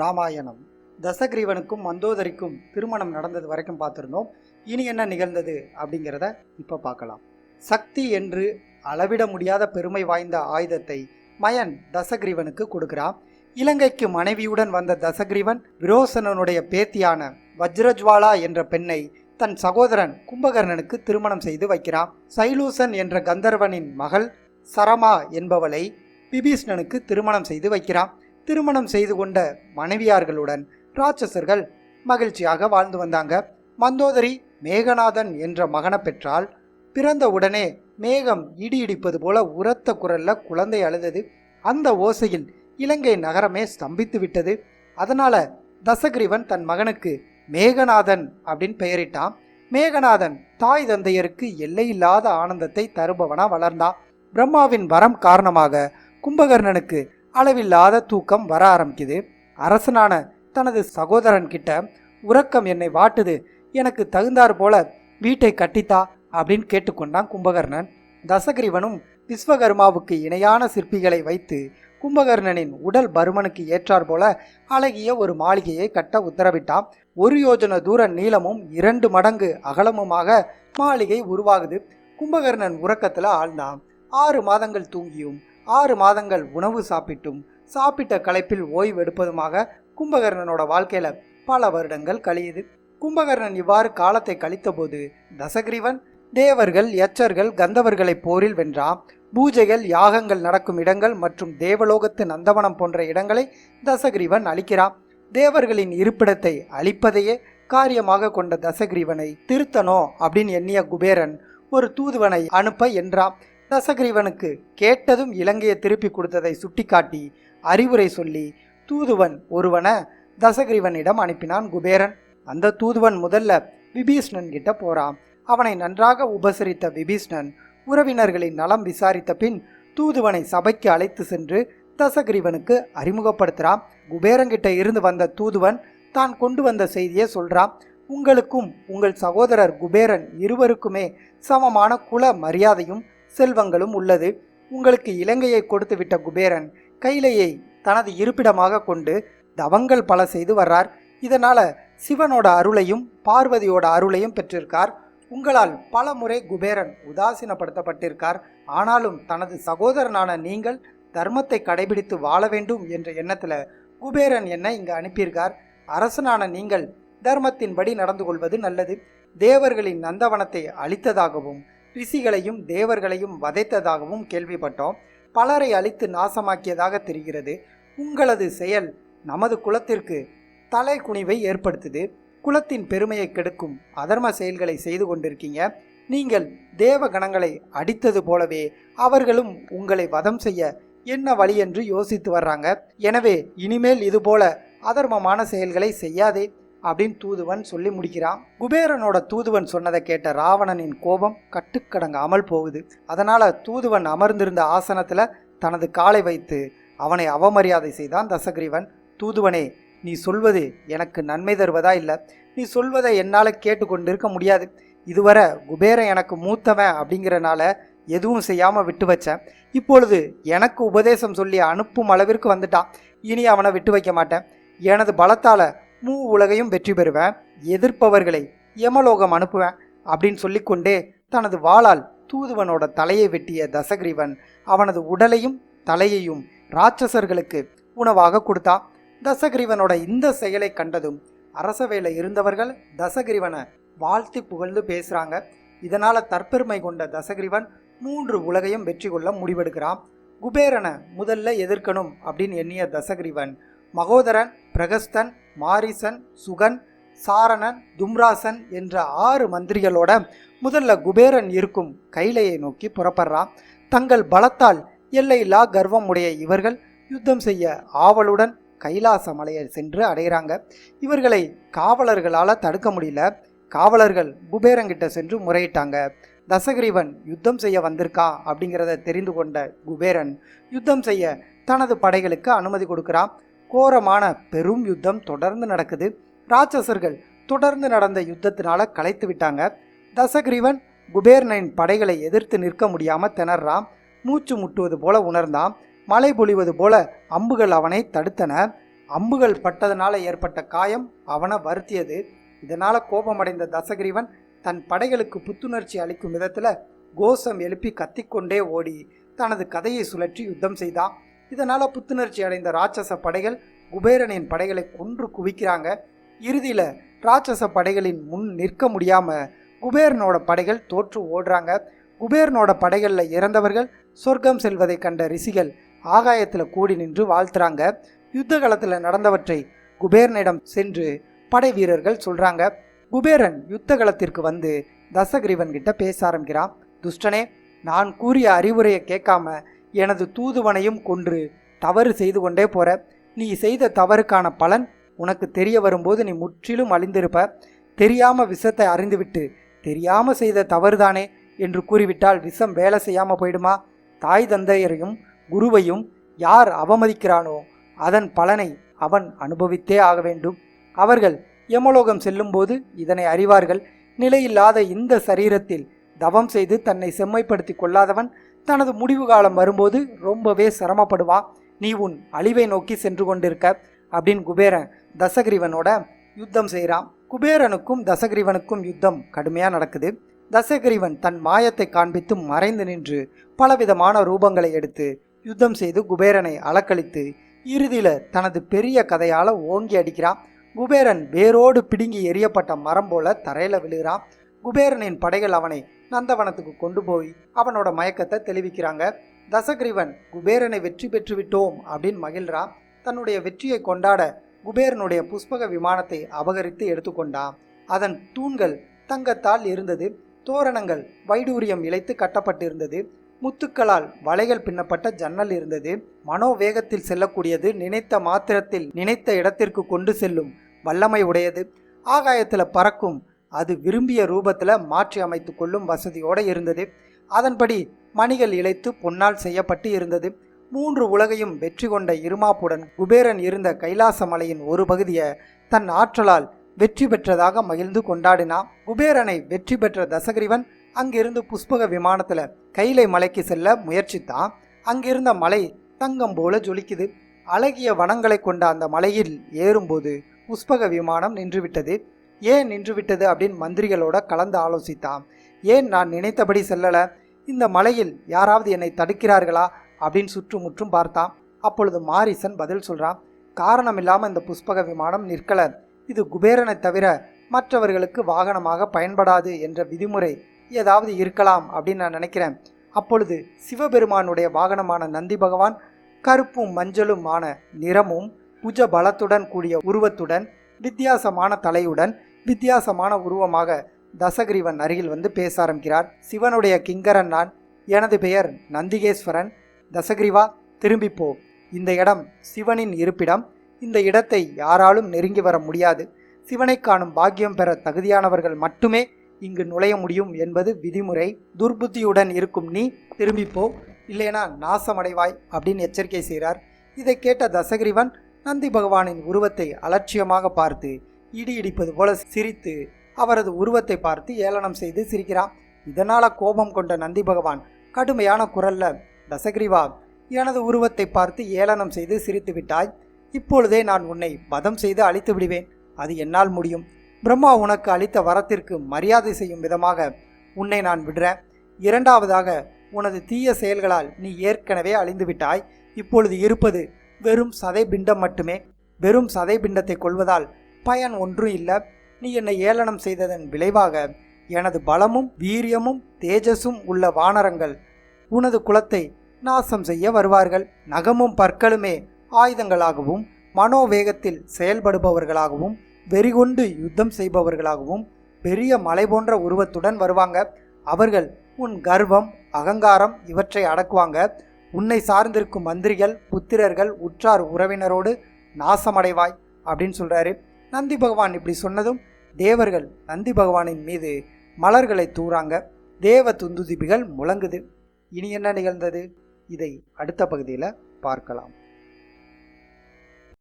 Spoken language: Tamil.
ராமாயணம். தசகிரீவனுக்கும் மந்தோதரிக்கும் திருமணம் நடந்தது வரைக்கும் பார்த்துருந்தோம். இனி என்ன நிகழ்ந்தது அப்படிங்கிறத இப்போ பார்க்கலாம். சக்தி என்று அளவிட முடியாத பெருமை வாய்ந்த ஆயுதத்தை மயன் தசகிரீவனுக்கு கொடுக்கிறான். இலங்கைக்கு மனைவியுடன் வந்த தசகிரீவன் விரோசனனுடைய பேத்தியான வஜ்ரஜ்வாலா என்ற பெண்ணை தன் சகோதரன் கும்பகர்ணனுக்கு திருமணம் செய்து வைக்கிறான். சைலூசன் என்ற கந்தர்வனின் மகள் சரமா என்பவளை பிபீஷ்ணனுக்கு திருமணம் செய்து வைக்கிறான். திருமணம் செய்து கொண்ட மனைவியார்களுடன் ராட்சசர்கள் மகிழ்ச்சியாக வாழ்ந்து வந்தாங்க. மந்தோதரி மேகநாதன் என்ற மகனை பெற்றால் பிறந்த உடனே மேகம் இடி இடிப்பது போல உரத்த குரல்ல குழந்தை அழுதது. அந்த ஓசையில் இலங்கை நகரமே ஸ்தம்பித்து விட்டது. அதனால தசகிரீவன் தன் மகனுக்கு மேகநாதன் அப்படின்னு பெயரிட்டான். மேகநாதன் தாய் தந்தையருக்கு எல்லையில்லாத ஆனந்தத்தை தருபவனா வளர்ந்தான். பிரம்மாவின் வரம் காரணமாக கும்பகர்ணனுக்கு அளவில்லாத தூக்கம் வர ஆரம்பிக்குது. அரசனான தனது சகோதரன் கிட்ட உறக்கம் என்னை வாட்டுது. எனக்கு தகுந்தாற் போல வீட்டை கட்டித்தா? அப்படின்னு கேட்டுக்கொண்டான் கும்பகர்ணன். தசகிரீவனும் விஸ்வகர்மாவுக்கு இணையான சிற்பிகளை வைத்து கும்பகர்ணனின் உடல் பருமனுக்கு ஏற்றார் போல அழகிய ஒரு மாளிகையை கட்ட உத்தரவிட்டான். ஒரு யோஜன தூர நீளமும் இரண்டு மடங்கு அகலமுமாக மாளிகை உருவாகுது. கும்பகர்ணன் உறக்கத்தில் ஆழ்ந்தான். ஆறு மாதங்கள் தூங்கியும் ஆறு மாதங்கள் உணவு சாப்பிட்டும் சாப்பிட்ட களைப்பில் ஓய்வு எடுப்பதுமாக கும்பகர்ணனோட வாழ்க்கையில பல வருடங்கள் கழியுது. கும்பகர்ணன் இவ்வாறு காலத்தை கழித்தபோது தசகிரீவன் தேவர்கள் யச்சர்கள் கந்தவர்களை போரில் வென்றான் பூஜைகள் யாகங்கள் நடக்கும் இடங்கள் மற்றும் தேவலோகத்து நந்தவனம் போன்ற இடங்களை தசகிரீவன் அளிக்கிறான் தேவர்களின் இருப்பிடத்தை அழிப்பதையே காரியமாக கொண்ட தசகிரீவனை திருத்தனோ அப்படின்னு எண்ணிய குபேரன் ஒரு தூதுவனை அனுப்ப என்றான். தசகிரீவனுக்கு கேட்டதும் இலங்கையை திருப்பி கொடுத்ததை சுட்டிக்காட்டி அறிவுரை சொல்லி தூதுவன் ஒருவனை தசகிரீவனிடம் அனுப்பினான் குபேரன். அந்த தூதுவன் முதல்ல விபீஷ்ணன் கிட்ட போறான். அவனை நன்றாக உபசரித்த விபீஷ்ணன் உறவினர்களின் நலம் விசாரித்த பின் தூதுவனை சபைக்கு அழைத்து சென்று தசகிரீவனுக்கு அறிமுகப்படுத்துகிறான் குபேரங்கிட்ட இருந்து வந்த தூதுவன் தான் கொண்டு வந்த செய்தியை சொல்றான். உங்களுக்கும் உங்கள் சகோதரர் குபேரன் இருவருக்குமே சமமான குல மரியாதையும் செல்வங்களும் உள்ளது. உங்களுக்கு இலங்கையை கொடுத்துவிட்ட குபேரன் கைலையை தனது இருப்பிடமாக கொண்டு தவங்கள் பல செய்து வர்றார். இதனால சிவனோட அருளையும் பார்வதியோட அருளையும் பெற்றிருக்கார். உங்களால் பல முறை குபேரன் உதாசீனப்படுத்தப்பட்டிருக்கார். ஆனாலும் தனது சகோதரனான நீங்கள் தர்மத்தை கடைபிடித்து வாழ வேண்டும் என்ற எண்ணத்தில் குபேரன் என்ன இங்கு அனுப்பியிருக்கார். அரசனான நீங்கள் தர்மத்தின்படி நடந்து கொள்வது நல்லது. தேவர்களின் நந்தவனத்தை அழித்ததாகவும் ரிஷிகளையும் தேவர்களையும் வதைத்ததாகவும் கேள்விப்பட்டோம். பலரை அழித்து நாசமாக்கியதாக தெரிகிறது. உங்களது செயல் நமது குலத்திற்கு தலை குனிவை ஏற்படுத்துது. குலத்தின் பெருமையை கெடுக்கும் அதர்ம செயல்களை செய்து கொண்டிருக்கீங்க. நீங்கள் தேவ கணங்களை அடித்தது போலவே அவர்களும் உங்களை வதம் செய்ய என்ன வழி என்று யோசித்து வர்றாங்க. எனவே இனிமேல் இதுபோல அதர்மமான செயல்களை செய்யாதே. அப்படின்னு தூதுவன் சொல்லி முடிக்கிறான். குபேரனோட தூதுவன் சொன்னதை கேட்ட ராவணனின் கோபம் கட்டுக்கடங்காமல் போகுது. அதனால தூதுவன் அமர்ந்திருந்த ஆசனத்துல தனது காலை வைத்து அவனை அவமரியாதை செய்தான் தசகிரீவன். தூதுவனே நீ சொல்வது எனக்கு நன்மை தருவதா இல்லை? நீ சொல்வதை என்னால் கேட்டுக்கொண்டிருக்க முடியாது. இதுவரை குபேரன் எனக்கு மூத்தவன் அப்படிங்கிறனால எதுவும் செய்யாமல் விட்டு வச்சேன் இப்பொழுது எனக்கு உபதேசம் சொல்லி அனுப்பும் அளவிற்கு வந்துட்டான். இனி அவனை விட்டு வைக்க மாட்டேன். எனது பலத்தால் மூ உலகையும் வெற்றி பெறுவேன் எதிர்ப்பவர்களை யமலோகம் அனுப்புவேன் அப்படின்னு சொல்லிக்கொண்டே தனது வாளால் தூதுவனோட தலையை வெட்டிய தசகிரீவன் அவனது உடலையும் தலையையும் ராட்சசர்களுக்கு உணவாக கொடுத்தா தசகிரீவனோட இந்த செயலை கண்டதும் அரசவையில் இருந்தவர்கள் தசகிரீவனை வாழ்த்தி புகழ்ந்து பேசுகிறாங்க இதனால் தற்பெருமை கொண்ட தசகிரீவன் மூன்று உலகையும் வெற்றி கொள்ள முடிவெடுக்கிறான். குபேரனை முதல்ல எதிர்க்கணும் அப்படின்னு எண்ணிய தசகிரீவன் மகோதரன் பிரகஸ்தன் மாரிசன் சுகன் சாரணன் தும்ராசன் என்ற ஆறு மந்திரிகளோட முதல்ல குபேரன் இருக்கும் கைலையை நோக்கி புறப்படுறான். தங்கள் பலத்தால் எல்லையில்லா கர்வம் உடைய இவர்கள் யுத்தம் செய்ய ஆவலுடன் கைலாச மலையை சென்று அடைகிறாங்க. இவர்களை காவலர்களால் தடுக்க முடியல. காவலர்கள் குபேரங்கிட்ட சென்று முறையிட்டாங்க. தசகிரீவன் யுத்தம் செய்ய வந்திருக்கான் அப்படிங்கிறத தெரிந்து கொண்ட குபேரன் யுத்தம் செய்ய தனது படைகளுக்கு அனுமதி கொடுக்குறான். கோரமான பெரும் யுத்தம் தொடர்ந்து நடக்குது. ராட்சசர்கள் தொடர்ந்து நடந்த யுத்தத்தினால களைத்து விட்டாங்க. தசகிரீவன் குபேர்னின் படைகளை எதிர்த்து நிற்க முடியாம திணறான். மூச்சு முட்டுவது போல உணர்ந்தான். மழை பொழிவது போல அம்புகள் அவனை தடுத்தன. அம்புகள் பட்டதனால ஏற்பட்ட காயம் அவனை வருத்தியது. இதனால கோபமடைந்த தசகிரீவன் தன் படைகளுக்கு புத்துணர்ச்சி அளிக்கும் விதத்துல கோஷம் எழுப்பி கத்திக்கொண்டே ஓடி தனது கதையை சுழற்றி யுத்தம் செய்தான். இதனால் புத்துணர்ச்சி அடைந்த ராட்சச படைகள் குபேரனின் படைகளை கொன்று குவிக்கிறாங்க. இறுதியில் ராட்சச படைகளின் முன் நிற்க முடியாமல் குபேரனோட படைகள் தோற்று ஓடுறாங்க. குபேரனோட படைகளில் இறந்தவர்கள் சொர்க்கம் செல்வதை கண்ட ரிஷிகள் ஆகாயத்தில் கூடி நின்று வாழ்த்துறாங்க. யுத்த காலத்தில் நடந்தவற்றை குபேரனிடம் சென்று படை வீரர்கள் சொல்கிறாங்க குபேரன் யுத்த காலத்திற்கு வந்து தசகிரீவன் கிட்ட பேச ஆரம்பிக்கிறான். துஷ்டனே நான் கூறிய அறிவுரையை கேட்காம எனது தூதுவனையும் கொன்று தவறு செய்து கொண்டே போற. நீ செய்த தவறுக்கான பலன் உனக்கு தெரிய வரும்போது நீ முற்றிலும் அழிந்திருப்ப. தெரியாம விஷத்தை அறிந்துவிட்டு தெரியாம செய்த தவறுதானே என்று கூறிவிட்டால் விஷம் வேலை செய்யாம போயிடுமா? தாய் தந்தையரையும் குருவையும் யார் அவமதிக்கிறானோ அதன் பலனை அவன் அனுபவித்தே ஆக வேண்டும். அவர்கள் யமலோகம் செல்லும்போது இதனை அறிவார்கள். நிலையில்லாத இந்த சரீரத்தில் தவம் செய்து தன்னை செம்மைப்படுத்தி கொள்ளாதவன் தனது முடிவு காலம் வரும்போது ரொம்பவே சிரமப்படுவா. நீ உன் அழிவை நோக்கி சென்று கொண்டிருக்க அப்படின்னு குபேரன் தசகிரீவனோட யுத்தம் செய்கிறான் குபேரனுக்கும் தசகிரீவனுக்கும் யுத்தம் கடுமையாக நடக்குது. தசகிரீவன் தன் மாயத்தை காண்பித்து மறைந்து நின்று பலவிதமான ரூபங்களை எடுத்து யுத்தம் செய்து குபேரனை அலக்களித்து இறுதியில் தனது பெரிய கதையால் ஓங்கி அடிக்கிறான். குபேரன் வேரோடு பிடுங்கி எரியப்பட்ட மரம் போல தரையில் விழுகிறான். குபேரனின் படைகள் அவனை நந்தவனத்துக்கு கொண்டு போய் அவனோட மயக்கத்தை தெளிவிக்கிறாங்க. தசகிரீவன் குபேரனை வெற்றி பெற்று விட்டோம் அப்படின்னு மகிழ்றான் தன்னுடைய வெற்றியை கொண்டாட குபேரனுடைய புஷ்பக விமானத்தை அபகரித்து எடுத்துக்கொண்டான் அதன் தூண்கள் தங்கத்தால் இருந்தது தோரணங்கள் வைடூரியம் இழைத்து கட்டப்பட்டிருந்தது. முத்துக்களால் வலைகள் பின்னப்பட்ட ஜன்னல் இருந்தது. மனோவேகத்தில் செல்லக்கூடியது நினைத்த மாத்திரத்தில் நினைத்த இடத்திற்கு கொண்டு செல்லும் வல்லமை உடையது. ஆகாயத்தில் பறக்கும் அது விரும்பிய ரூபத்தில் மாற்றி அமைத்து கொள்ளும் வசதியோடு இருந்தது. அதன்படி மணிகள் இழைத்து பொன்னால் செய்யப்பட்டு இருந்தது. மூன்று உலகையும் வெற்றி கொண்ட இருமாப்புடன் குபேரன் இருந்த கைலாச மலையின் ஒரு பகுதியை தன் ஆற்றலால் வெற்றி பெற்றதாக மகிழ்ந்து கொண்டாடினான். குபேரனை வெற்றி பெற்ற தசகிரிவன் அங்கிருந்து புஷ்பக விமானத்தில் கைலை மலைக்கு செல்ல முயற்சித்தான். அங்கிருந்த மலை தங்கம் போல ஜொலிக்குது. அழகிய வனங்களை கொண்ட அந்த மலையில் ஏறும்போது புஷ்பக விமானம் நின்றுவிட்டது. ஏன் நின்றுவிட்டது அப்படின்னு மந்திரிகளோட கலந்து ஆலோசித்தான். ஏன் நான் நினைத்தபடி செல்லலை? இந்த மலையில் யாராவது என்னை தடுக்கிறார்களா? அப்படின்னு சுற்றுமுற்றும் பார்த்தான். அப்பொழுது மாரிசன் பதில் சொல்கிறான் காரணம் இல்லாமல் இந்த புஷ்பக விமானம் நிற்கல. இது குபேரனை தவிர மற்றவர்களுக்கு வாகனமாக பயன்படாது என்ற விதிமுறை ஏதாவது இருக்கலாம் அப்படின்னு நான் நினைக்கிறேன். அப்பொழுது சிவபெருமானுடைய வாகனமான நந்தி பகவான் கருப்பும் மஞ்சளுமான நிறமும் புஜ பலத்துடன் கூடிய உருவத்துடன் வித்தியாசமான தலையுடன் வித்தியாசமான உருவமாக தசகிரீவன் அருகில் வந்து பேச ஆரம்பிக்கிறார். சிவனுடைய கிங்கரன் நான். எனது பெயர் நந்திகேஸ்வரன். தசகிரிவா திரும்பிப்போ இந்த இடம் சிவனின் இருப்பிடம். இந்த இடத்தை யாராலும் நெருங்கி வர முடியாது. சிவனை காணும் பாக்கியம் பெற தகுதியானவர்கள் மட்டுமே இங்கு நுழைய முடியும் என்பது விதிமுறை. துர்புத்தியுடன் இருக்கும் நீ திரும்பிப்போ இல்லைனா நாசமடைவாய் அப்படின்னு எச்சரிக்கை செய்கிறார். இதை கேட்ட தசகிரிவன் நந்தி பகவானின் உருவத்தை அலட்சியமாக பார்த்து இடி இடிப்பது போல சிரித்து அவரது உருவத்தை பார்த்து ஏளனம் செய்து சிரிக்கிறான். இதனால கோபம் கொண்ட நந்தி பகவான் கடுமையான குரல்ல தசகிரிவா எனது உருவத்தை பார்த்து ஏளனம் செய்து சிரித்து விட்டாய். இப்பொழுதே நான் உன்னை வதம் செய்து அழித்து விடுவேன். அது என்னால் முடியும். பிரம்மா உனக்கு அளித்த வரத்திற்கு மரியாதை செய்யும் விதமாக உன்னை நான் விடுறேன். இரண்டாவதாக உனது தீய செயல்களால் நீ ஏற்கனவே அழிந்து விட்டாய். இப்பொழுது இருப்பது வெறும் சதை பிண்டம் மட்டுமே. வெறும் சதை பிண்டத்தை கொள்வதால் பயன் ஒன்றும் இல்லை நீ என்னை ஏளனம் செய்ததன் விளைவாக எனது பலமும் வீரியமும் தேஜஸும் உள்ள வானரங்கள் உனது குலத்தை நாசம் செய்ய வருவார்கள். நகமும் பற்களுமே ஆயுதங்களாகவும் மனோவேகத்தில் செயல்படுபவர்களாகவும் வெறிகொண்டு யுத்தம் செய்பவர்களாகவும் பெரிய மலை போன்ற உருவத்துடன் வருவாங்க. அவர்கள் உன் கர்வம் அகங்காரம் இவற்றை அடக்குவாங்க. உன்னை சார்ந்திருக்கும் மந்திரிகள் புத்திரர்கள் உற்றார் உறவினரோடு நாசமடைவாய் அப்படின்னு சொல்கிறாரு நந்தி பகவான் இப்படி சொன்னதும் தேவர்கள் நந்தி பகவானின் மீது மலர்களை தூறாங்க. தேவ துந்துதிபிகள் முழங்குது. இனி என்ன நிகழ்ந்தது? இதை அடுத்த பகுதியில் பார்க்கலாம்.